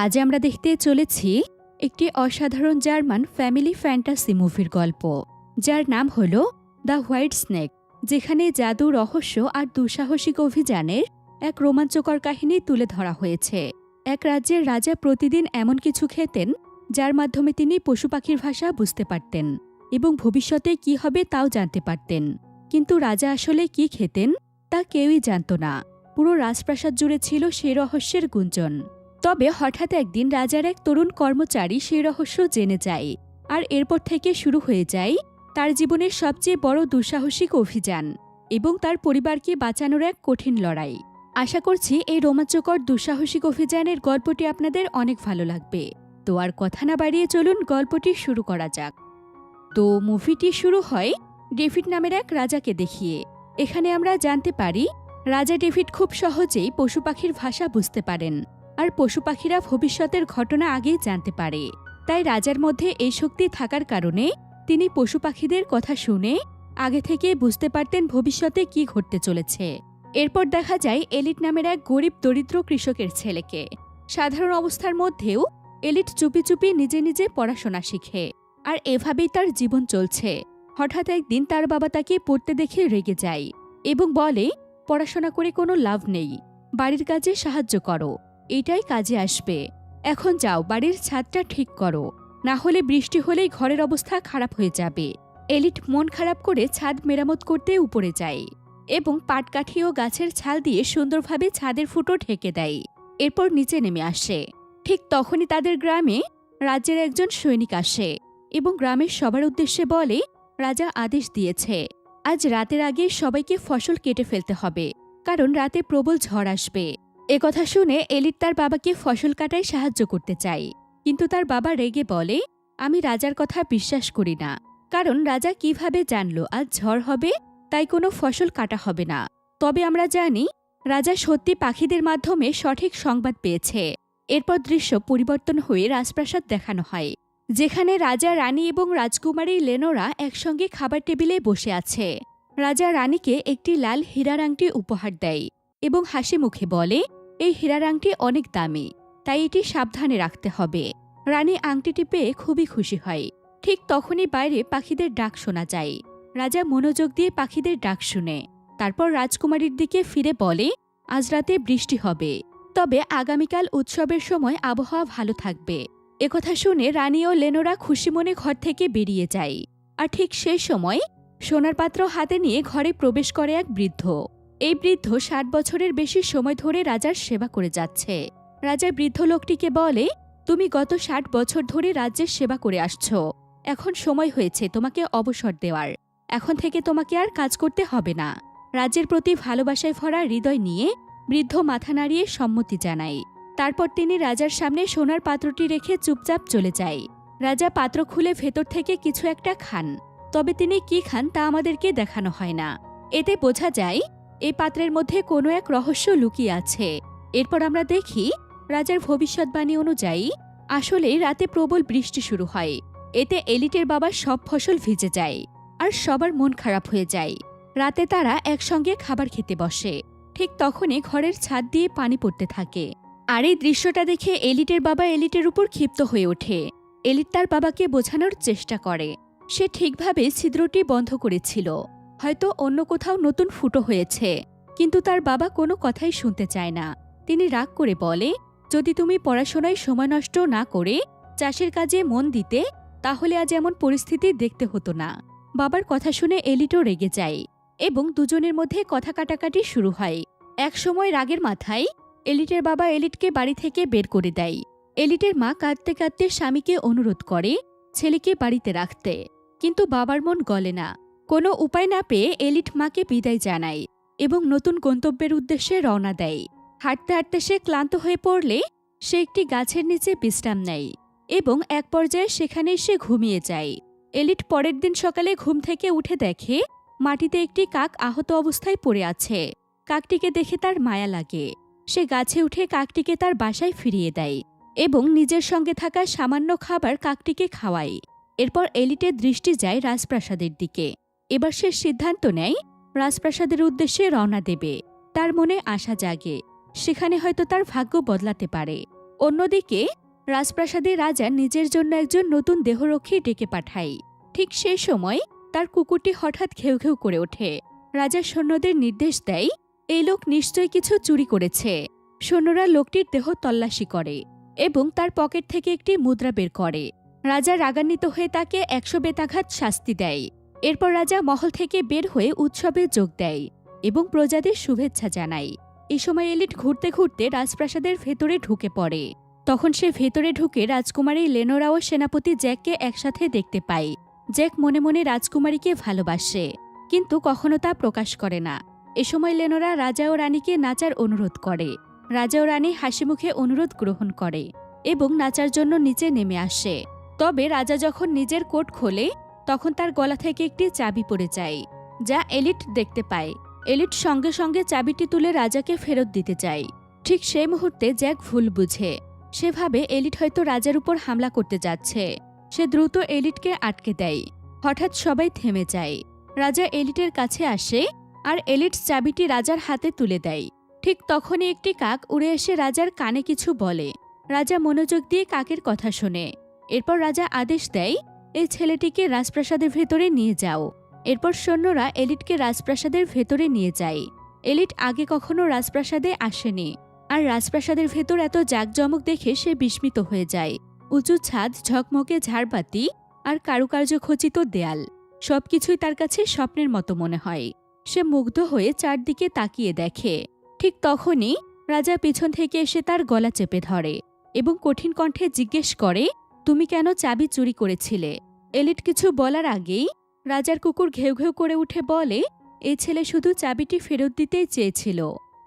আজ আমরা দেখতে চলেছি একটি অসাধারণ জার্মান ফ্যামিলি ফ্যান্টাসি মুভির গল্প, যার নাম হল দ্য হোয়াইট স্নেক, যেখানে জাদু রহস্য আর দুঃসাহসিক অভিযানের এক রোমাঞ্চকর কাহিনী তুলে ধরা হয়েছে। এক রাজ্যের রাজা প্রতিদিন এমন কিছু খেতেন, যার মাধ্যমে তিনি পশু পাখির ভাষা বুঝতে পারতেন এবং ভবিষ্যতে কি হবে তাও জানতে পারতেন। কিন্তু রাজা আসলে কি খেতেন তা কেউই জানত না। পুরো রাজপ্রাসাদ জুড়ে ছিল সেই রহস্যের গুঞ্জন। তবে হঠাৎ একদিন রাজার এক তরুণ কর্মচারী সেই রহস্য জেনে যায় আর এরপর থেকে শুরু হয়ে যায় তার জীবনের সবচেয়ে বড় দুঃসাহসিক অভিযান এবং তার পরিবারকে বাঁচানোর এক কঠিন লড়াই। আশা করছি এই রোমাঞ্চকর দুঃসাহসিক অভিযানের গল্পটি আপনাদের অনেক ভালো লাগবে। তো আর কথা না বাড়িয়ে চলুন গল্পটি শুরু করা যাক। তো মুভিটি শুরু হয় ডেভিড নামের এক রাজাকে দেখিয়ে। এখানে আমরা জানতে পারি, রাজা ডেভিড খুব সহজেই পশু পাখির ভাষা বুঝতে পারেন। আর পশু পাখিরা ভবিষ্যতের ঘটনা আগেই জানতে পারে। তাই রাজার মধ্যে এই শক্তি থাকার কারণে তিনি পশু পাখিদের কথা শুনে আগে থেকে বুঝতে পারতেন ভবিষ্যতে কি ঘটতে চলেছে। এরপর দেখা যায় এলিট নামের এক গরিব দরিদ্র কৃষকের ছেলেকে। সাধারণ অবস্থার মধ্যেও এলিট চুপি চুপি নিজে নিজে পড়াশোনা শিখে আর এভাবেই তার জীবন চলছে। হঠাৎ একদিন তার বাবা তাকে পড়তে দেখে রেগে যায় এবং বলে, পড়াশোনা করে কোনো লাভ নেই। বাড়ির কাজে সাহায্য করো। এটাই কাজে আসবে। এখন যাও, বাড়ির ছাদটা ঠিক করো। না হলে বৃষ্টি হলেই ঘরের অবস্থা খারাপ হয়ে যাবে। এলিট মন খারাপ করে ছাদ মেরামত করতে উপরে যায় এবং পাটকাঠি ও গাছের ছাল দিয়ে সুন্দরভাবে ছাদের ফুটো ঢেকে দেয়। এরপর নিচে নেমে আসে। ঠিক তখনই তাদের গ্রামে রাজ্যের একজন সৈনিক আসে এবং গ্রামের সবার উদ্দেশ্যে বলে, রাজা আদেশ দিয়েছে, আজ রাতের আগে সবাইকে ফসল কেটে ফেলতে হবে, কারণ রাতে প্রবল ঝড় আসবে। একথা শুনে এলিট তার বাবাকে ফসল কাটায় সাহায্য করতে চায়। কিন্তু তার বাবা রেগে বলে, আমি রাজার কথা বিশ্বাস করি না। কারণ রাজা কীভাবে জানল আজ ঝড় হবে, তাই কোনো ফসল কাটা হবে না। তবে আমরা জানি, রাজা সত্যি পাখিদের মাধ্যমে সঠিক সংবাদ পেয়েছে। এরপর দৃশ্য পরিবর্তন হয়ে রাজপ্রাসাদ দেখানো হয়, যেখানে রাজা, রানী এবং রাজকুমারী লেনোরা একসঙ্গে খাবার টেবিলে বসে আছে। রাজা রানীকে একটি লাল হীরার আংটি উপহার দেয়। এবং হাসি মুখে বলে, এই হীরার আংটি অনেক দামি, তাই এটি সাবধানে রাখতে হবে রানী আংটিটি পেয়ে খুবই খুশি হয়। ঠিক তখনই বাইরে পাখিদের ডাক শোনা যায়। রাজা মনোযোগ দিয়ে পাখিদের ডাক শুনে। তারপর রাজকুমারীর দিকে ফিরে বলে, আজ রাতে বৃষ্টি হবে। তবে আগামীকাল উৎসবের সময় আবহাওয়া ভালো থাকবে। একথা শুনে রানী ও লেনোরা খুশি মনে ঘর থেকে বেরিয়ে যায়। আর ঠিক সেই সময় সোনার পাত্র হাতে নিয়ে ঘরে প্রবেশ করে এক বৃদ্ধ। এই বৃদ্ধ ষাট বছরের বেশি সময় ধরে রাজার সেবা করে যাচ্ছে। রাজা বৃদ্ধ লোকটিকে বলে, তুমি গত ষাট বছর ধরে রাজ্যের সেবা করে আসছো। এখন সময় হয়েছে তোমাকে অবসর দেওয়ার। এখন থেকে তোমাকে আর কাজ করতে হবে না। রাজ্যের প্রতি ভালোবাসায় ভরা হৃদয় নিয়ে বৃদ্ধ মাথা নাড়িয়ে সম্মতি জানায়। তারপর তিনি রাজার সামনে সোনার পাত্রটি রেখে চুপচাপ চলে যায়। রাজা পাত্র খুলে ভেতর থেকে কিছু একটা খান। তবে তিনি কি খান তা আমাদেরকে দেখানো হয় না। এতে বোঝা যায় এই পাত্রের মধ্যে কোনো এক রহস্য লুকিয়ে আছে। এরপর আমরা দেখি, রাজার ভবিষ্যৎবাণী অনুযায়ী, আসলে রাতে প্রবল বৃষ্টি শুরু হয়। এতে এলিটের বাবার সব ফসল ভিজে যায় আর সবার মন খারাপ হয়ে যায়। রাতে তারা একসঙ্গে খাবার খেতে বসে। ঠিক তখনই ঘরের ছাদ দিয়ে পানি পড়তে থাকে। আর এই দৃশ্যটা দেখে এলিটের বাবা এলিটের উপর ক্ষিপ্ত হয়ে ওঠে। এলিট তার বাবাকে বোঝানোর চেষ্টা করে। সে ঠিকভাবে ছিদ্রটি বন্ধ করেছিল। হয়তো অন্য কোথাও নতুন ফুটো হয়েছে। কিন্তু তার বাবা কোনো কথাই শুনতে চায় না। তিনি রাগ করে বলে, যদি তুমি পড়াশোনায় সময় নষ্ট না করে চাষের কাজে মন দিতে, তাহলে আজ এমন পরিস্থিতি দেখতে হতো না। বাবার কথা শুনে এলিটও রেগে যায় এবং দুজনের মধ্যে কথা কাটাকাটি শুরু হয়। এক সময় রাগের মাথায় এলিটের বাবা এলিটকে বাড়ি থেকে বের করে দেয়। এলিটের মা কাঁদতে কাঁদতে স্বামীকে অনুরোধ করে ছেলেকে বাড়িতে রাখতে। কিন্তু বাবার মন গলে না। কোনো উপায় না পেয়ে এলিট মাকে বিদায় জানায় এবং নতুন গন্তব্যের উদ্দেশ্যে রওনা দেয়। হাঁটতে হাঁটতে সে ক্লান্ত হয়ে পড়লে সে একটি গাছের নিচে বিশ্রাম নেয় এবং এক পর্যায়ে সেখানেই সে ঘুমিয়ে যায়। এলিট পরের দিন সকালে ঘুম থেকে উঠে দেখে মাটিতে একটি কাক আহত অবস্থায় পড়ে আছে। কাকটিকে দেখে তার মায়া লাগে। সে গাছে উঠে কাকটিকে তার বাসায় ফিরিয়ে দেয় এবং নিজের সঙ্গে থাকা সামান্য খাবার কাকটিকে খাওয়ায়। এরপর এলিটের দৃষ্টি যায় রাজপ্রাসাদের দিকে। এবার সে সিদ্ধান্ত নেয়, রাজপ্রাসাদের উদ্দেশ্যে রওনা দেবে। তার মনে আশা জাগে, সেখানে হয়তো তার ভাগ্য বদলাতে পারে। অন্যদিকে, রাজপ্রাসাদে রাজা নিজের জন্য একজন নতুন দেহরক্ষী ডেকে পাঠায়। ঠিক সেই সময়, তার কুকুরটি হঠাৎ ঘেউ ঘেউ করে ওঠে। রাজা সৈন্যদের নির্দেশ দেয় এই লোক নিশ্চয় কিছু চুরি করেছে। সৈন্যরা লোকটির দেহ তল্লাশি করে এবং তার পকেট থেকে একটি মুদ্রা বের করে। রাজা রাগান্বিত হয়ে তাকে একশো বেতাঘাত শাস্তি দেয়। এরপর রাজা মহল থেকে বের হয়ে উৎসবে যোগ দেয় এবং প্রজাদের শুভেচ্ছা জানায়। এই সময় এলিট ঘুরতে ঘুরতে রাজপ্রাসাদের ভেতরে ঢুকে পড়ে। তখন সে ভেতরে ঢুকে রাজকুমারী লেনোরা ও সেনাপতি জ্যাককে একসাথে দেখতে পায়। জ্যাক মনে মনে রাজকুমারীকে ভালোবাসে, কিন্তু কখনো তা প্রকাশ করে না। এ সময় লেনোরা রাজা ও রানীকে নাচার অনুরোধ করে। রাজা ও রানী হাসিমুখে অনুরোধ গ্রহণ করে এবং নাচার জন্য নিচে নেমে আসে। তবে রাজা যখন নিজের কোট খোলে তখন তার গলা থেকে একটি চাবি পড়ে যায়, যা এলিট দেখতে পায়। এলিট সঙ্গে সঙ্গে চাবিটি তুলে রাজাকে ফেরত দিতে চায় ঠিক সেই মুহূর্তে জ্যাক ভুল বুঝে। সেভাবে এলিট হয়তো রাজার উপর হামলা করতে যাচ্ছে। সে দ্রুত এলিটকে আটকে দেয়। হঠাৎ সবাই থেমে যায়। রাজা এলিটের কাছে আসে আর এলিট চাবিটি রাজার হাতে তুলে দেয়। ঠিক তখনই একটি কাক উড়ে এসে রাজার কানে কিছু বলে। রাজা মনোযোগ দিয়ে কাকের কথা শোনে। এরপর রাজা আদেশ দেয় এই ছেলেটিকে রাজপ্রাসাদের ভেতরে নিয়ে যাও। এরপর সৈন্যরা এলিটকে রাজপ্রাসাদের ভেতরে নিয়ে যায়। এলিট আগে কখনো রাজপ্রাসাদে আসেনি। আর রাজপ্রাসাদের ভেতর এত জাঁকজমক দেখে সে বিস্মিত হয়ে যায়। উঁচু ছাদ, ঝকমকে ঝাড়বাতি আর কারুকার্য খচিত দেয়াল। সবকিছুই তার কাছে স্বপ্নের মতো মনে হয়। সে মুগ্ধ হয়ে চারদিকে তাকিয়ে দেখে। ঠিক তখনই রাজা পিছন থেকে এসে তার গলা চেপে ধরে এবং কঠিন কণ্ঠে জিজ্ঞেস করে তুমি কেন চাবি চুরি করেছিলে? এলিট কিছু বলার আগেই রাজার কুকুর ঘেউ ঘেউ করে উঠে বলে এই ছেলে শুধু চাবিটি ফেরত দিতেই চেয়েছিল।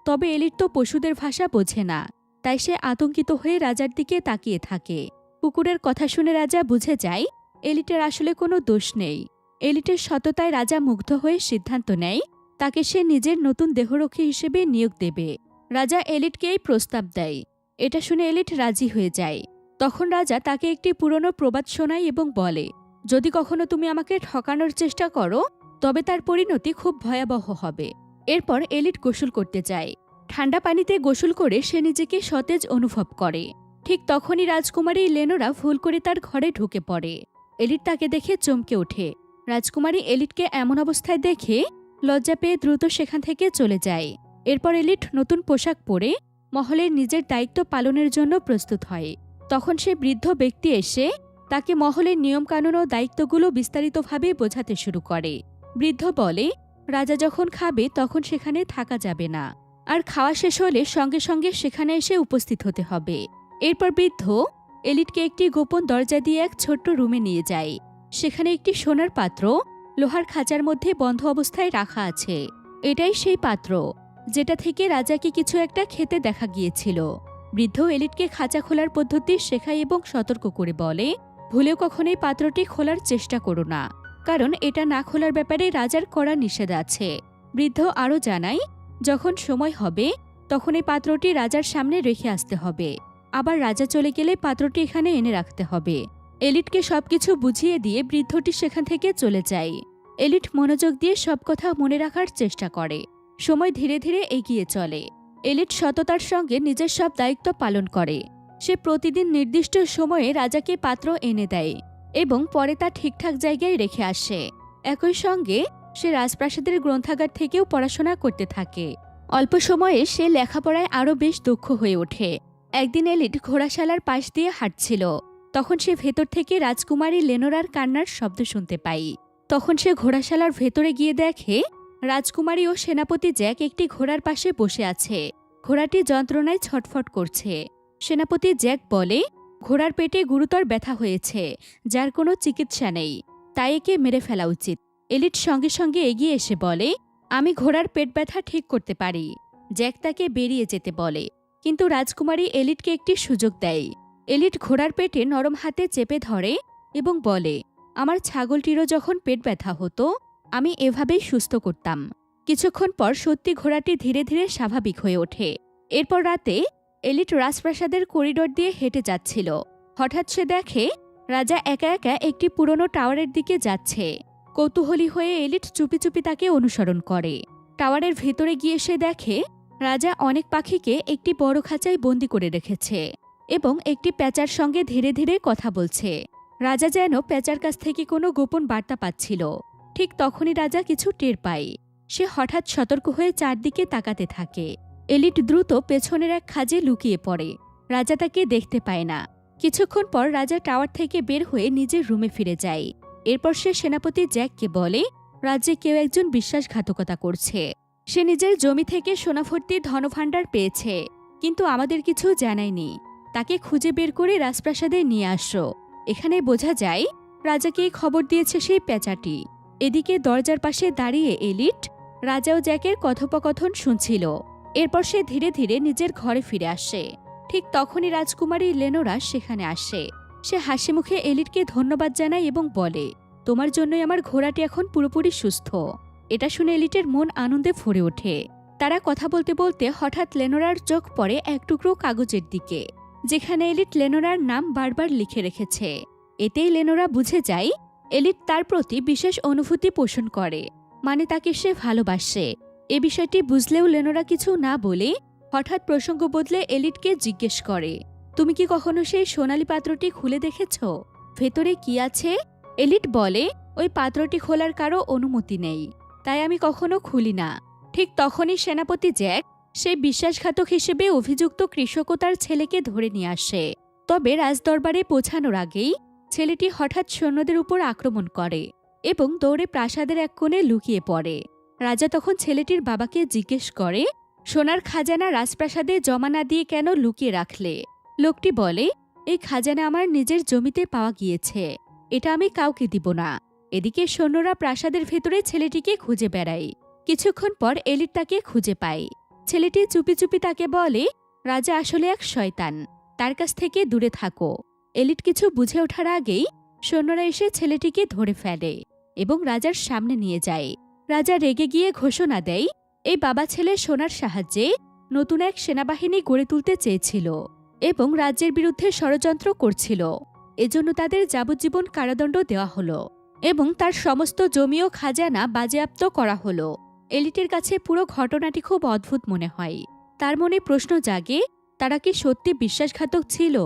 তবে এলিট তো পশুদের ভাষা বোঝে না, তাই সে আতঙ্কিত হয়ে রাজার দিকে তাকিয়ে থাকে। কুকুরের কথা শুনে রাজা বুঝে যায়, এলিটের আসলে কোনো দোষ নেই। এলিটের সততায় রাজা মুগ্ধ হয়ে সিদ্ধান্ত নেয়, তাকে সে নিজের নতুন দেহরক্ষী হিসেবে নিয়োগ দেবে। রাজা এলিটকে এই প্রস্তাব দেয়। এটা শুনে এলিট রাজি হয়ে যায়। তখন রাজা তাকে একটি পুরনো প্রবাদ শোনায় এবং বলে, যদি কখনো তুমি আমাকে ঠকানোর চেষ্টা করো, তবে তার পরিণতি খুব ভয়াবহ হবে। এরপর এলিট গোসল করতে যায়। ঠান্ডা পানিতে গোসল করে সে নিজেকে সতেজ অনুভব করে। ঠিক তখনই রাজকুমারী লেনোরা ভুল করে তার ঘরে ঢুকে পড়ে। এলিট তাকে দেখে চমকে ওঠে। রাজকুমারী এলিটকে এমন অবস্থায় দেখে লজ্জা পেয়ে দ্রুত সেখান থেকে চলে যায়। এরপর এলিট নতুন পোশাক পরে মহলের নিজের দায়িত্ব পালনের জন্য প্রস্তুত হয়। তখন সে বৃদ্ধ ব্যক্তি এসে তাকে মহলের নিয়মকানুন ও দায়িত্বগুলো বিস্তারিতভাবে বোঝাতে শুরু করে। বৃদ্ধ বলে, রাজা যখন খাবে তখন সেখানে থাকা যাবে না। আর খাওয়া শেষ হলে সঙ্গে সঙ্গে সেখানে এসে উপস্থিত হতে হবে। এরপর বৃদ্ধ এলিটকে একটি গোপন দরজা দিয়ে এক ছোট্ট রুমে নিয়ে যায়। সেখানে একটি সোনার পাত্র লোহার খাঁচার মধ্যে বন্ধ অবস্থায় রাখা আছে। এটাই সেই পাত্র, যেটা থেকে রাজাকে কিছু একটা খেতে দেখা গিয়েছিল। বৃদ্ধ এলিটকে খাঁচা খোলার পদ্ধতি শেখায় এবং সতর্ক করে বলে, ভুলেও কখনোই পাত্রটি খোলার চেষ্টা করো না, কারণ এটা না খোলার ব্যাপারে রাজার কড়া নিষেধ আছে। বৃদ্ধ আরও জানায়, যখন সময় হবে তখন এই পাত্রটি রাজার সামনে রেখে আসতে হবে। আবার রাজা চলে গেলে পাত্রটি এখানে এনে রাখতে হবে। এলিটকে সবকিছু বুঝিয়ে দিয়ে বৃদ্ধটি সেখান থেকে চলে যায়। এলিট মনোযোগ দিয়ে সব কথা মনে রাখার চেষ্টা করে। সময় ধীরে ধীরে এগিয়ে চলে। এলিট সততার সঙ্গে নিজের সব দায়িত্ব পালন করে। সে প্রতিদিন নির্দিষ্ট সময়ে রাজাকে পাত্র এনে দেয় এবং পরে তা ঠিকঠাক জায়গায় রেখে আসে। একই সঙ্গে সে রাজপ্রাসাদের গ্রন্থাগার থেকেও পড়াশোনা করতে থাকে। অল্প সময়ে সে লেখাপড়ায় আরও বেশ দক্ষ হয়ে ওঠে। একদিন এলিট ঘোড়াশালার পাশ দিয়ে হাঁটছিল। তখন সে ভেতর থেকে রাজকুমারী লেনোরার কান্নার শব্দ শুনতে পাই তখন সে ঘোড়াশালার ভেতরে গিয়ে দেখে রাজকুমারী ও সেনাপতি জ্যাক একটি ঘোড়ার পাশে বসে আছে। ঘোড়াটি যন্ত্রণায় ছটফট করছে। সেনাপতি জ্যাক বলে, ঘোড়ার পেটে গুরুতর ব্যথা হয়েছে, যার কোনো চিকিৎসা নেই, তাই একে মেরে ফেলা উচিত। এলিট সঙ্গে সঙ্গে এগিয়ে এসে বলে, আমি ঘোড়ার পেট ব্যথা ঠিক করতে পারি। জ্যাক তাকে বেরিয়ে যেতে বলে, কিন্তু রাজকুমারী এলিটকে একটি সুযোগ দেয়। এলিট ঘোড়ার পেটে নরম হাতে চেপে ধরে এবং বলে, আমার ছাগলটিরও যখন পেট ব্যথা হতো আমি এভাবেই সুস্থ করতাম। কিছুক্ষণ পর সত্যি ঘোড়াটি ধীরে ধীরে স্বাভাবিক হয়ে ওঠে। এরপর রাতে এলিট রাজপ্রাসাদের করিডোর দিয়ে হেঁটে যাচ্ছিল। হঠাৎ সে দেখে রাজা একা একা একটি পুরনো টাওয়ারের দিকে যাচ্ছে। কৌতূহলী হয়ে এলিট চুপি চুপি তাকে অনুসরণ করে। টাওয়ারের ভেতরে গিয়ে সে দেখে রাজা অনেক পাখিকে একটি বড় খাঁচায় বন্দি করে রেখেছে এবং একটি প্যাঁচার সঙ্গে ধীরে ধীরে কথা বলছে। রাজা যেন প্যাঁচার কাছ থেকে কোনো গোপন বার্তা পাচ্ছিল। ঠিক তখনই রাজা কিছু টের পায়। সে হঠাৎ সতর্ক হয়ে চারদিকে তাকাতে থাকে। এলিট দ্রুত পেছনের এক খাজে লুকিয়ে পড়ে। রাজা তাকে দেখতে পায় না। কিছুক্ষণ পর রাজা টাওয়ার থেকে বের হয়ে নিজের রুমে ফিরে যায়। এরপর সে সেনাপতি জ্যাককে বলে, রাজ্যে কেউ একজন বিশ্বাসঘাতকতা করছে। সে নিজের জমি থেকে সোনাভর্তি ধনভাণ্ডার পেয়েছে। কিন্তু আমাদের কিছু জানায়নি তাকে খুঁজে বের করে রাজপ্রাসাদে নিয়ে আসো। এখানে বোঝা যায়, রাজাকে খবর দিয়েছে সেই পেঁচাটি। এদিকে দরজার পাশে দাঁড়িয়ে এলিট রাজা ও জ্যাকের কথোপকথন শুনছিল। এরপর সে ধীরে ধীরে নিজের ঘরে ফিরে আসে। ঠিক তখনই রাজকুমারী লেনোরা সেখানে আসে। সে হাসি মুখে এলিটকে ধন্যবাদ জানায় এবং বলে, তোমার জন্যই আমার ঘোড়াটি এখন পুরোপুরি সুস্থ। এটা শুনে এলিটের মন আনন্দে ভরে ওঠে। তারা কথা বলতে বলতে হঠাৎ লেনোরার চোখ পড়ে এক টুকরো কাগজের দিকে, যেখানে এলিট লেনোরার নাম বারবার লিখে রেখেছে। এতেই লেনোরা বুঝে যায় এলিট তার প্রতি বিশেষ অনুভূতি পোষণ করে মানে তাকে সে ভালোবাসে। এ বিষয়টি বুঝলেও লেনোরা কিছু না বলে হঠাৎ প্রসঙ্গ বদলে এলিটকে জিজ্ঞেস করে, তুমি কি কখনো সেই সোনালি পাত্রটি খুলে দেখেছ? ভেতরে কি আছে? এলিট বলে, ওই পাত্রটি খোলার কারও অনুমতি নেই, তাই আমি কখনো খুলি না। ঠিক তখনই সেনাপতি জ্যাক সে বিশ্বাসঘাতক হিসেবে অভিযুক্ত কৃষক তার ছেলেকে ধরে নিয়ে আসে। তবে রাজদরবারে পৌঁছানোর আগেই ছেলেটি হঠাৎ সৈন্যদের উপর আক্রমণ করে এবং দৌড়ে প্রাসাদের এক কোণে লুকিয়ে পড়ে। রাজা তখন ছেলেটির বাবাকে জিজ্ঞেস করে, সোনার খাজানা রাজপ্রাসাদে জমা না দিয়ে কেন লুকিয়ে রাখলে? লোকটি বলে, এই খাজানা আমার নিজের জমিতে পাওয়া গিয়েছে। এটা আমি কাউকে দিব না। এদিকে সৈন্যরা প্রাসাদের ভেতরে ছেলেটিকে খুঁজে বেড়ায়। কিছুক্ষণ পর এলিট তাকে খুঁজে পায়। ছেলেটি চুপি চুপি তাকে বলে, রাজা আসলে এক শয়তান। তার কাছ থেকে দূরে থাকো। এলিট কিছু বুঝে ওঠার আগেই সৈন্যরা এসে ছেলেটিকে ধরে ফেলে এবং রাজার সামনে নিয়ে যায়। রাজা রেগে গিয়ে ঘোষণা দেয়, এই বাবা ছেলে সোনার সাহায্যে নতুন এক সেনাবাহিনী গড়ে তুলতে চেয়েছিল এবং রাজ্যের বিরুদ্ধে ষড়যন্ত্র করছিল। এজন্য তাদের যাবজ্জীবন কারাদণ্ড দেওয়া হলো এবং তার সমস্ত জমি ও খাজানা বাজেয়াপ্ত করা হলো। এলিটের কাছে পুরো ঘটনাটি খুব অদ্ভুত মনে হয়। তার মনে প্রশ্ন জাগে, তারা কি সত্যি বিশ্বাসঘাতক ছিল?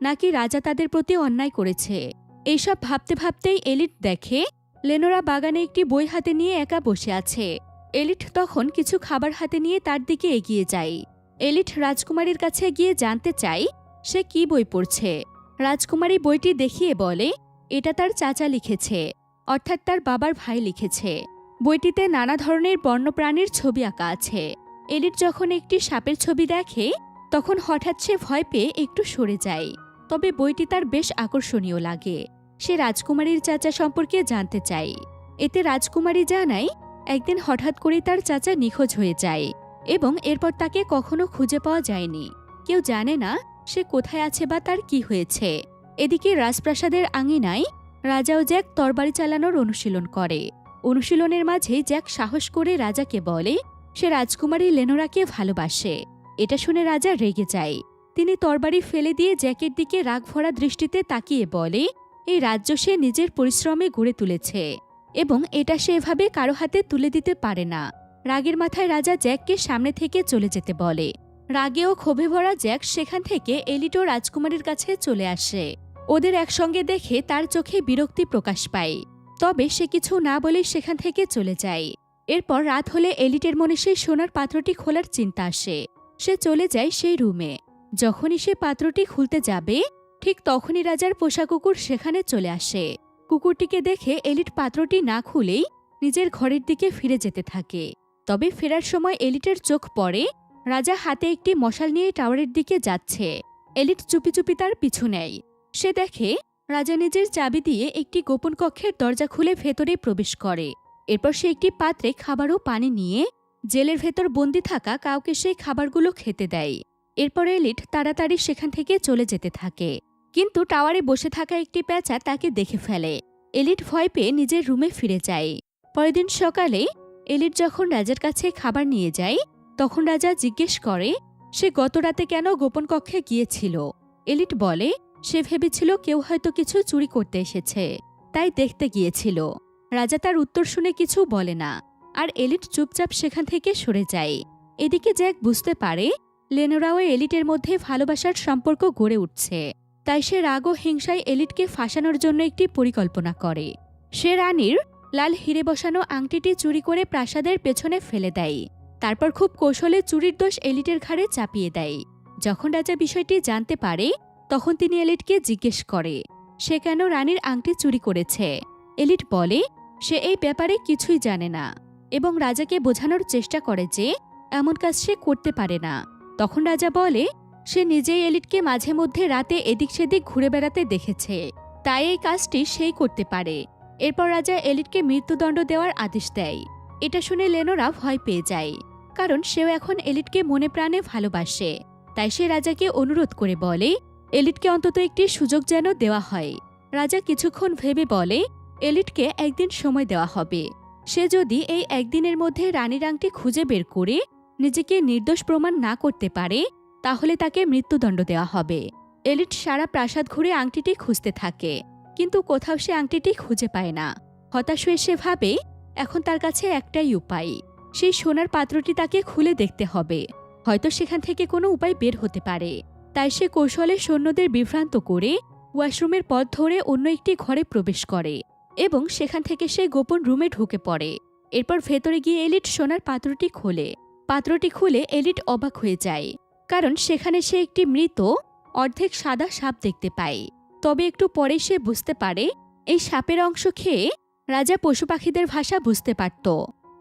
নাকি রাজা তাদের প্রতি অন্যায় করেছে? এইসব ভাবতে ভাবতেই এলিট দেখে লেনোরা বাগানে একটি বই হাতে নিয়ে একা বসে আছে। এলিট তখন কিছু খাবার হাতে নিয়ে তার দিকে এগিয়ে যায়। এলিট রাজকুমারীর কাছে গিয়ে জানতে চাই সে কি বই পড়ছে? রাজকুমারী বইটি দেখিয়ে বলে, এটা তার চাচা লিখেছে, অর্থাৎ তার বাবার ভাই লিখেছে। বইটিতে নানা ধরনের বন্যপ্রাণীর ছবি আঁকা আছে। এলিট যখন একটি সাপের ছবি দেখে, তখন হঠাৎ সে ভয় পেয়ে একটু সরে যায়। তবে বইটি তার বেশ আকর্ষণীয় লাগে। সে রাজকুমারীর চাচা সম্পর্কে জানতে চায়। এতে রাজকুমারী জানায়, একদিন হঠাৎ করে তার চাচা নিখোঁজ হয়ে যায় এবং এরপর তাকে কখনো খুঁজে পাওয়া যায়নি। কেউ জানে না সে কোথায় আছে বা তার কি হয়েছে। এদিকে রাজপ্রাসাদের আঙিনায় রাজাও জ্যাক তরবারি চালানোর অনুশীলন করে। অনুশীলনের মাঝে জ্যাক সাহস করে রাজাকে বলে, সে রাজকুমারী লেনোরাকে ভালোবাসে। এটা শুনে রাজা রেগে যায়। তিনি তরবারি ফেলে দিয়ে জ্যাকের দিকে রাগ ভরা দৃষ্টিতে তাকিয়ে বলে, এই রাজ্য সে নিজের পরিশ্রমে গড়ে তুলেছে এবং এটা সে এভাবে কারও হাতে তুলে দিতে পারে না। রাগের মাথায় রাজা জ্যাককে সামনে থেকে চলে যেতে বলে। রাগে ও ক্ষোভে ভরা জ্যাক সেখান থেকে এলিটো রাজকুমারীর কাছে চলে আসে। ওদের একসঙ্গে দেখে তার চোখে বিরক্তি প্রকাশ পায়। তবে সে কিছু না বলেই সেখান থেকে চলে যায়। এরপর রাত হলে এলিটের মনে সেই সোনার পাত্রটি খোলার চিন্তা আসে। সে চলে যায় সেই রুমে। যখনই সে পাত্রটি খুলতে যাবে, ঠিক তখনই রাজার পোষা কুকুর সেখানে চলে আসে। কুকুরটিকে দেখে এলিট পাত্রটি না খুলেই নিজের ঘরের দিকে ফিরে যেতে থাকে। তবে ফেরার সময় এলিটের চোখ পড়ে, রাজা হাতে একটি মশাল নিয়ে টাওয়ারের দিকে যাচ্ছে। এলিট চুপি চুপি তার পিছু নেয়। সে দেখে, রাজা নিজের চাবি দিয়ে একটি গোপন কক্ষের দরজা খুলে ভেতরে প্রবেশ করে। এরপর সে একটি পাত্রে খাবার ও পানি নিয়ে জেলের ভেতর বন্দি থাকা কাউকে সেই খাবারগুলো খেতে দেয়। এরপর এলিট তাড়াতাড়ি সেখান থেকে চলে যেতে থাকে। কিন্তু টাওয়ারে বসে থাকা একটি প্যাঁচা তাকে দেখে ফেলে। এলিট ভয় পেয়ে নিজের রুমে ফিরে যায়। পরের দিন সকালে এলিট যখন রাজার কাছে খাবার নিয়ে যায়, তখন রাজা জিজ্ঞেস করে, সে গত রাতে কেন গোপন কক্ষে গিয়েছিল? এলিট বলে, সে ভেবেছিল কেউ হয়তো কিছু চুরি করতে এসেছে, তাই দেখতে গিয়েছিল। রাজা তার উত্তর শুনে কিছু বলে না, আর এলিট চুপচাপ সেখান থেকে সরে যায়। এদিকে জ্যাক বুঝতে পারে লেনোরা ও এলিটের মধ্যে ভালোবাসার সম্পর্ক গড়ে উঠছে। তাই সে রাগ ও হিংসায় এলিটকে ফাঁসানোর জন্য একটি পরিকল্পনা করে। সে রানীর লাল হিরে বসানো আংটিটি চুরি করে প্রাসাদের পেছনে ফেলে দেয়। তারপর খুব কৌশলে চুরির দোষ এলিটের ঘাড়ে চাপিয়ে দেয়। যখন রাজা বিষয়টি জানতে পারে, তখন তিনি এলিটকে জিজ্ঞেস করে, সে কেন রানীর আংটি চুরি করেছে? এলিট বলে, সে এই ব্যাপারে কিছুই জানে না এবং রাজাকে বোঝানোর চেষ্টা করে যে, এমন কাজ সে করতে পারে না। তখন রাজা বলে, সে নিজেই এলিটকে মাঝে মধ্যে রাতে এদিক সেদিক ঘুরে বেড়াতে দেখেছে। তাই এই কাজটি সেই করতে পারে। এরপর রাজা এলিটকে মৃত্যুদণ্ড দেওয়ার আদেশ দেয়। এটা শুনে লেনোরা ভয় পেয়ে যায়, কারণ সেও এখন এলিটকে মনে প্রাণে ভালোবাসে। তাই সে রাজাকে অনুরোধ করে বলে, এলিটকে অন্তত একটি সুযোগ যেন দেওয়া হয়। রাজা কিছুক্ষণ ভেবে বলে, এলিটকে একদিন সময় দেওয়া হবে। সে যদি এই একদিনের মধ্যে রানীর আংটি খুঁজে বের করে নিজেকে নির্দোষ প্রমাণ না করতে পারে, তাহলে তাকে মৃত্যুদণ্ড দেওয়া হবে। এলিট সারা প্রাসাদ ঘুরে আংটিটি খুঁজতে থাকে, কিন্তু কোথাও সে আংটিটি খুঁজে পায় না। হতাশ হয়ে সে ভাবে, এখন তার কাছে একটাই উপায়, সেই সোনার পাত্রটি তাকে খুলে দেখতে হবে। হয়তো সেখান থেকে কোনো উপায় বের হতে পারে। তাই সে কৌশলে সৈন্যদের বিভ্রান্ত করে, ওয়াশরুমের পথ ধরে অন্য একটি ঘরে প্রবেশ করে এবং সেখান থেকে সে গোপন রুমে ঢুকে পড়ে। এরপর ভেতরে গিয়ে এলিট সোনার পাত্রটি খোলে। পাত্রটি খুলে এলিট অবাক হয়ে যায়, কারণ সেখানে সে একটি মৃত, অর্ধেক সাদা সাপ দেখতে পায়। তবে একটু পরে সে বুঝতে পারে, এই সাপের অংশ খেয়ে রাজা পশু পাখিদের ভাষা বুঝতে পারত।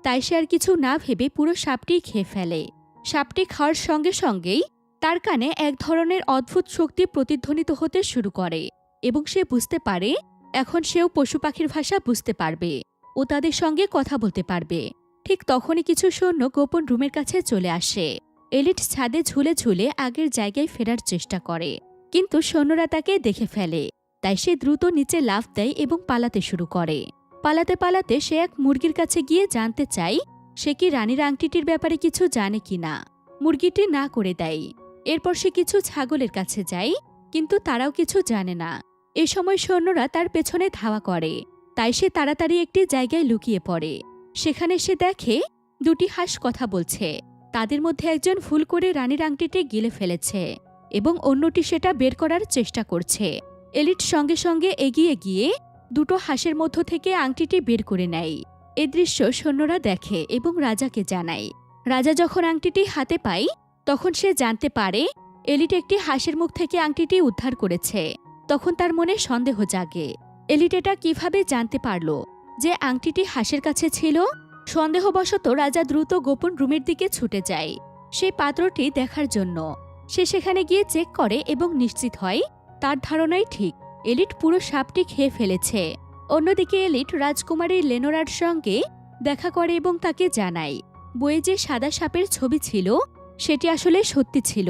তাই সে আর কিছু না ভেবে পুরো সাপটি খেয়ে ফেলে। সাপটি খাওয়ার সঙ্গে সঙ্গেই তার কানে এক ধরনের অদ্ভুত শক্তি প্রতিধ্বনিত হতে শুরু করে এবং সে বুঝতে পারে, এখন সেও পশু পাখির ভাষা বুঝতে পারবে ও তাদের সঙ্গে কথা বলতে পারবে। ঠিক তখনই কিছু সৈন্য গোপন রুমের কাছে চলে আসে। এলিট ছাদে ঝুলে ঝুলে আগের জায়গায় ফেরার চেষ্টা করে, কিন্তু সৈন্যরা তাকে দেখে ফেলে। তাই সে দ্রুত নিচে লাফ দেয় এবং পালাতে শুরু করে। পালাতে পালাতে সে এক মুরগির কাছে গিয়ে জানতে চায় সে কি রানীর আংটিটির ব্যাপারে কিছু জানে কি না? মুরগিটি না করে দেয়। এরপর সে কিছু ছাগলের কাছে যায়, কিন্তু তারাও কিছু জানে না। এ সময় সৈন্যরা তার পেছনে ধাওয়া করে। তাই সে তাড়াতাড়ি একটি জায়গায় লুকিয়ে পড়ে। সেখানে সে দেখে দুটি হাঁস কথা বলছে। তাদের মধ্যে একজন ভুল করে রানীর আংটিটি গিলে ফেলেছে এবং অন্যটি সেটা বের করার চেষ্টা করছে। এলিট সঙ্গে সঙ্গে এগিয়ে গিয়ে দুটো হাঁসের মধ্য থেকে আংটিটি বের করে নেয়। এ দৃশ্য সৈন্যরা দেখে এবং রাজাকে জানায়। রাজা যখন আংটিটি হাতে পায়, তখন সে জানতে পারে এলিট একটি হাঁসের মুখ থেকে আংটিটি উদ্ধার করেছে। তখন তার মনে সন্দেহ জাগে। এলিট এটা কীভাবে জানতে পারল? যে আংটিটি হাঁসের কাছে ছিল, সন্দেহবশত রাজা দ্রুত গোপন রুমের দিকে ছুটে যায়। সেই পাত্রটি দেখার জন্য। সে সেখানে গিয়ে চেক করে এবং নিশ্চিত হয়, তার ধারণাই ঠিক। এলিট পুরো সাপটি খেয়ে ফেলেছে। অন্যদিকে এলিট রাজকুমারী লেনোরার সঙ্গে দেখা করে এবং তাকে জানায়, বইয়ে যে সাদা সাপের ছবি ছিল, সেটি আসলে সত্যি ছিল।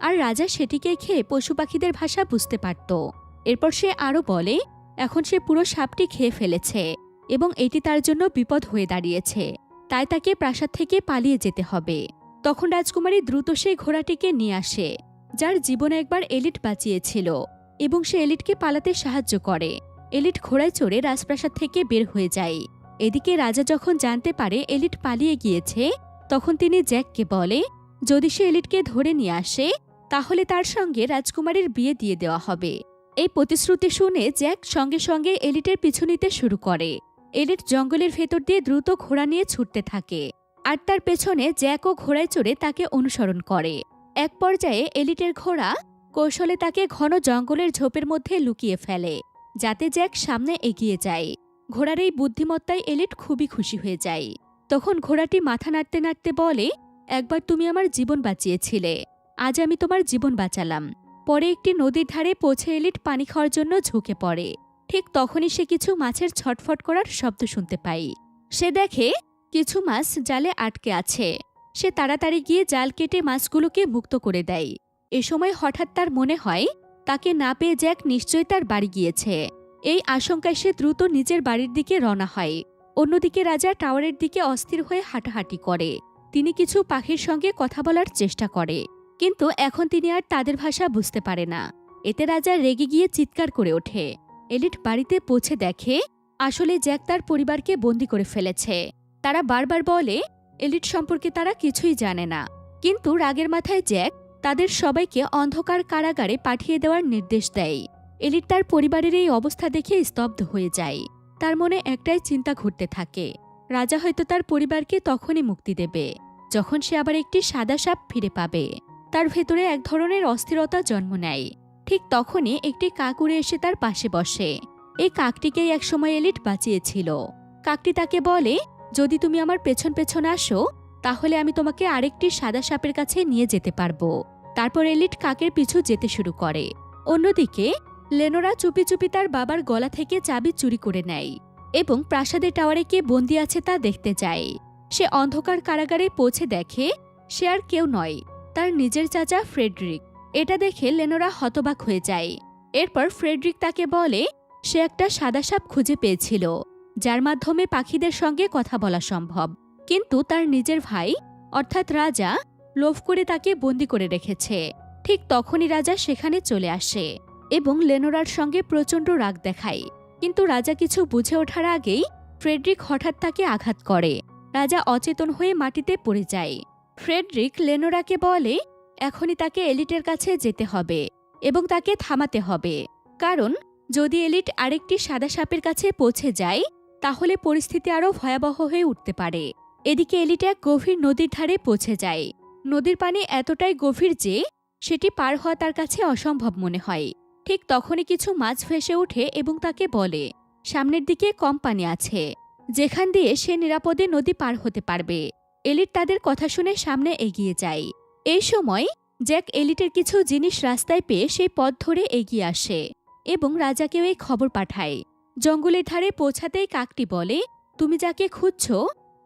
আর রাজা সেটিকে খেয়ে পশু পাখিদের ভাষা বুঝতে পারত। এরপর সে আরও বলে, এখন সে পুরো সাপটি খেয়ে ফেলেছে। এবং এটি তার জন্য বিপদ হয়ে দাঁড়িয়েছে। তাই তাকে প্রাসাদ থেকে পালিয়ে যেতে হবে। তখন রাজকুমারী দ্রুত সেই ঘোড়াটিকে নিয়ে আসে, যার জীবনে একবার এলিট বাঁচিয়েছিল এবং সে এলিটকে পালাতে সাহায্য করে। এলিট ঘোড়ায় চড়ে রাজপ্রাসাদ থেকে বের হয়ে যায়। এদিকে রাজা যখন জানতে পারে এলিট পালিয়ে গিয়েছে, তখন তিনি জ্যাককে বলে, যদি সে এলিটকে ধরে নিয়ে আসে, তাহলে তার সঙ্গে রাজকুমারীর বিয়ে দিয়ে দেওয়া হবে। এই প্রতিশ্রুতি শুনে জ্যাক সঙ্গে সঙ্গে এলিটের পিছু নিতে শুরু করে। এলিট জঙ্গলের ভেতর দিয়ে দ্রুত ঘোড়া নিয়ে ছুটতে থাকে। আর তার পেছনে জ্যাক ও ঘোড়ায় চড়ে তাকে অনুসরণ করে। এক পর্যায়ে এলিটের ঘোড়া কৌশলে তাকে ঘন জঙ্গলের ঝোপের মধ্যে লুকিয়ে ফেলে, যাতে জ্যাক সামনে এগিয়ে যায়। ঘোড়ার এই বুদ্ধিমত্তায় এলিট খুবই খুশি হয়ে যায়। তখন ঘোড়াটি মাথা নাড়তে নাড়তে বলে, একবার তুমি আমার জীবন বাঁচিয়েছিলে। আজ আমি তোমার জীবন বাঁচালাম। পরে একটি নদীর ধারে পৌঁছে এলিট পানি খাওয়ার জন্য ঝুঁকে পড়ে। ঠিক তখনই সে কিছু মাছের ছটফট করার শব্দ শুনতে পাই। সে দেখে কিছু মাছ জালে আটকে আছে। সে তাড়াতাড়ি গিয়ে জাল কেটে মাছগুলোকে মুক্ত করে দেয়। এ সময় হঠাৎ তার মনে হয়, তাকে না পেয়ে জ্যাক নিশ্চয়ই তার বাড়ি গিয়েছে। এই আশঙ্কায় সে দ্রুত নিজের বাড়ির দিকে রওনা হয়। অন্যদিকে রাজা টাওয়ারের দিকে অস্থির হয়ে হাঁটাহাঁটি করে। তিনি কিছু পাখির সঙ্গে কথা বলার চেষ্টা করে। কিন্তু এখন তিনি আর তাদের ভাষা বুঝতে পারে না। এতে রাজা রেগে গিয়ে চিৎকার করে ওঠে। এলিট বাড়িতে পৌঁছে দেখে আসলে জ্যাক তার পরিবারকে বন্দি করে ফেলেছে। তারা বারবার বলে, এলিট সম্পর্কে তারা কিছুই জানে না। কিন্তু রাগের মাথায় জ্যাক তাদের সবাইকে অন্ধকার কারাগারে পাঠিয়ে দেওয়ার নির্দেশ দেয়। এলিট তার পরিবারের এই অবস্থা দেখে স্তব্ধ হয়ে যায়। তার মনে একটাই চিন্তা ঘুরতে থাকে, রাজা হয়তো তার পরিবারকে তখনই মুক্তি দেবে, যখন সে আবার একটি সাদা সাপ ফিরে পাবে। তার ভেতরে এক ধরনের অস্থিরতা জন্ম নেয়। ঠিক তখনই একটি কাকুরে এসে তার পাশে বসে। এই কাকটিকেই একসময় এলিট বাঁচিয়েছিল। কাকটি তাকে বলে, যদি তুমি আমার পেছন পেছন আসো, তাহলে আমি তোমাকে আরেকটি সাদা সাপের কাছে নিয়ে যেতে পারব। তারপর এলিট কাকের পিছু যেতে শুরু করে। অন্যদিকে, লেনোরা চুপি চুপি তার বাবার গলা থেকে চাবি চুরি করে নেয় এবং প্রাসাদের টাওয়ারে কে বন্দি আছে তা দেখতে যায়। সে অন্ধকার কারাগারে পৌঁছে দেখে, সে আর কেউ নয়, তার নিজের চাচা ফ্রেডরিক। এটা দেখে লেনোরা হতবাক হয়ে যায়। এরপর ফ্রেডরিক তাকে বলে, সে একটা সাদা সাপ খুঁজে পেয়েছিল, যার মাধ্যমে পাখিদের সঙ্গে কথা বলা সম্ভব। কিন্তু তার নিজের ভাই, অর্থাৎ রাজা, লোভ করে তাকে বন্দি করে রেখেছে। ঠিক তখনই রাজা সেখানে চলে আসে এবং লেনোরার সঙ্গে প্রচণ্ড রাগ দেখায়। কিন্তু রাজা কিছু বুঝে ওঠার আগেই ফ্রেডরিক হঠাৎ তাকে আঘাত করে। রাজা অচেতন হয়ে মাটিতে পড়ে যায়। ফ্রেডরিক লেনোরাকে বলে এখনই তাকে এলিটের কাছে যেতে হবে এবং তাকে থামাতে হবে। কারণ, যদি এলিট আরেকটি সাদা সাপের কাছে পৌঁছে যায়, তাহলে পরিস্থিতি আরও ভয়াবহ হয়ে উঠতে পারে। এদিকে এলিট এক গভীর নদীর ধারে পৌঁছে যায়। নদীর পানি এতটাই গভীর যে, সেটি পার হওয়া তার কাছে অসম্ভব মনে হয়। ঠিক তখনই কিছু মাছ ভেসে ওঠে এবং তাকে বলে, সামনের দিকে কম পানি আছে। যেখান দিয়ে সে নিরাপদে নদী পার হতে পারবে। এলিট তাদের কথা শুনে সামনে এগিয়ে যায়। এই সময় জ্যাক এলিটের কিছু জিনিস রাস্তায় পেয়ে সেই পথ ধরে এগিয়ে আসে এবং রাজাকেও এই খবর পাঠায়। জঙ্গলের ধারে পৌঁছাতেই কাকটি বলে, তুমি যাকে খুঁজছ,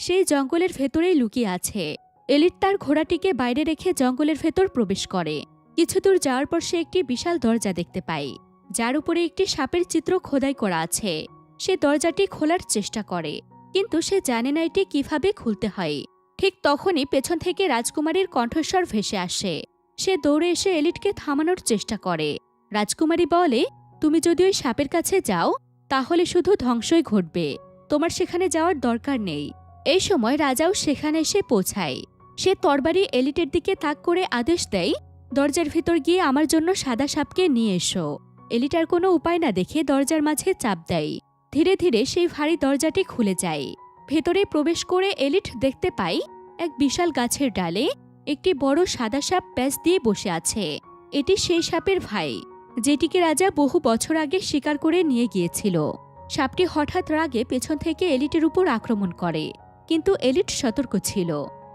সেই জঙ্গলের ভেতরেই লুকিয়ে আছে। এলিট তার ঘোড়াটিকে বাইরে রেখে জঙ্গলের ভেতর প্রবেশ করে। কিছু দূর যাওয়ার পর সে একটি বিশাল দরজা দেখতে পায়। যার উপরে একটি সাপের চিত্র খোদাই করা আছে। সে দরজাটি খোলার চেষ্টা করে, কিন্তু সে জানে না এটি কীভাবে খুলতে হয়। ঠিক তখনই পেছন থেকে রাজকুমারীর কণ্ঠস্বর ভেসে আসে। সে দৌড়ে এসে এলিটকে থামানোর চেষ্টা করে। রাজকুমারী বলে, তুমি যদি ওই সাপের কাছে যাও, তাহলে শুধু ধ্বংসই ঘটবে। তোমার সেখানে যাওয়ার দরকার নেই। এই সময় রাজাও সেখানে এসে পৌঁছায়। সে তরবারি এলিটের দিকে তাক করে আদেশ দেয়, দরজার ভিতর গিয়ে আমার জন্য সাদা সাপকে নিয়ে এসো। এলিটার কোনো উপায় না দেখে দরজার মাঝে চাপ দেয়। ধীরে ধীরে সেই ভারী দরজাটি খুলে যায়। ভেতরে প্রবেশ করে এলিট দেখতে পাই এক বিশাল গাছের ডালে একটি বড় সাদা সাপ প্যাচ দিয়ে বসে আছে। এটি সেই সাপের ভাই, যেটিকে রাজা বহু বছর আগে শিকার করে নিয়ে গিয়েছিল। সাপটি হঠাৎ রাগে পেছন থেকে এলিটের উপর আক্রমণ করে, কিন্তু এলিট সতর্ক ছিল।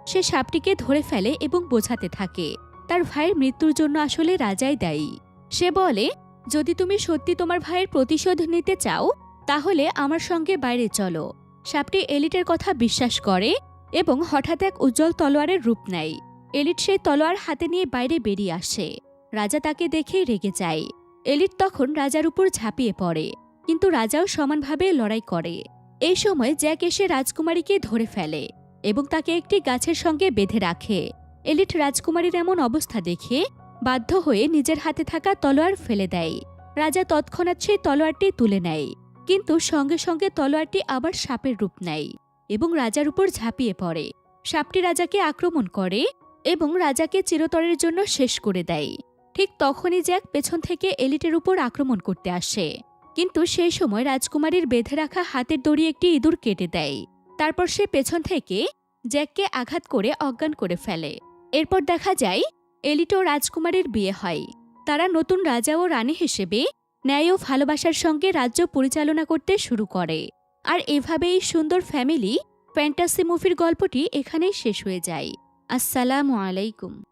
সে সাপটিকে ধরে ফেলে এবং বোঝাতে থাকে, তার ভাইয়ের মৃত্যুর জন্য আসলে রাজাই দায়ী। সে বলে, যদি তুমি সত্যি তোমার ভাইয়ের প্রতিশোধ নিতে চাও, তাহলে আমার সঙ্গে বাইরে চলো। সাপটি এলিটের কথা বিশ্বাস করে এবং হঠাৎ এক উজ্জ্বল তলোয়ারের রূপ নেয়। এলিট সেই তলোয়ার হাতে নিয়ে বাইরে বেরিয়ে আসে। রাজা তাকে দেখেই রেগে যায়। এলিট তখন রাজার উপর ঝাঁপিয়ে পড়ে, কিন্তু রাজাও সমানভাবে লড়াই করে। এই সময় জ্যাক এসে রাজকুমারীকে ধরে ফেলে এবং তাকে একটি গাছের সঙ্গে বেঁধে রাখে। এলিট রাজকুমারীর এমন অবস্থা দেখে বাধ্য হয়ে নিজের হাতে থাকা তলোয়ার ফেলে দেয়। রাজা তৎক্ষণাৎ সেই তলোয়ারটি তুলে নেয়। কিন্তু সঙ্গে সঙ্গে তলোয়ারটি আবার সাপের রূপ নেয় এবং রাজার উপর ঝাঁপিয়ে পড়ে। সাপটি রাজাকে আক্রমণ করে এবং রাজাকে চিরতরের জন্য শেষ করে দেয়। ঠিক তখনই জ্যাক পেছন থেকে এলিটের উপর আক্রমণ করতে আসে। কিন্তু সেই সময় রাজকুমারীর বেঁধে রাখা হাতের দড়ি একটি ইঁদুর কেটে দেয়। তারপর সে পেছন থেকে জ্যাককে আঘাত করে অজ্ঞান করে ফেলে। এরপর দেখা যায়, এলিট ও রাজকুমারীর বিয়ে হয়। তারা নতুন রাজা ও রানী হিসেবে ন্যায় ও ভালোবাসার সঙ্গে রাজ্য পরিচালনা করতে শুরু করে। আর এভাবেই সুন্দর ফ্যামিলি, ফ্যান্টাসি মুভির গল্পটি এখানেই শেষ হয়ে যায়। আসসালামু আলাইকুম।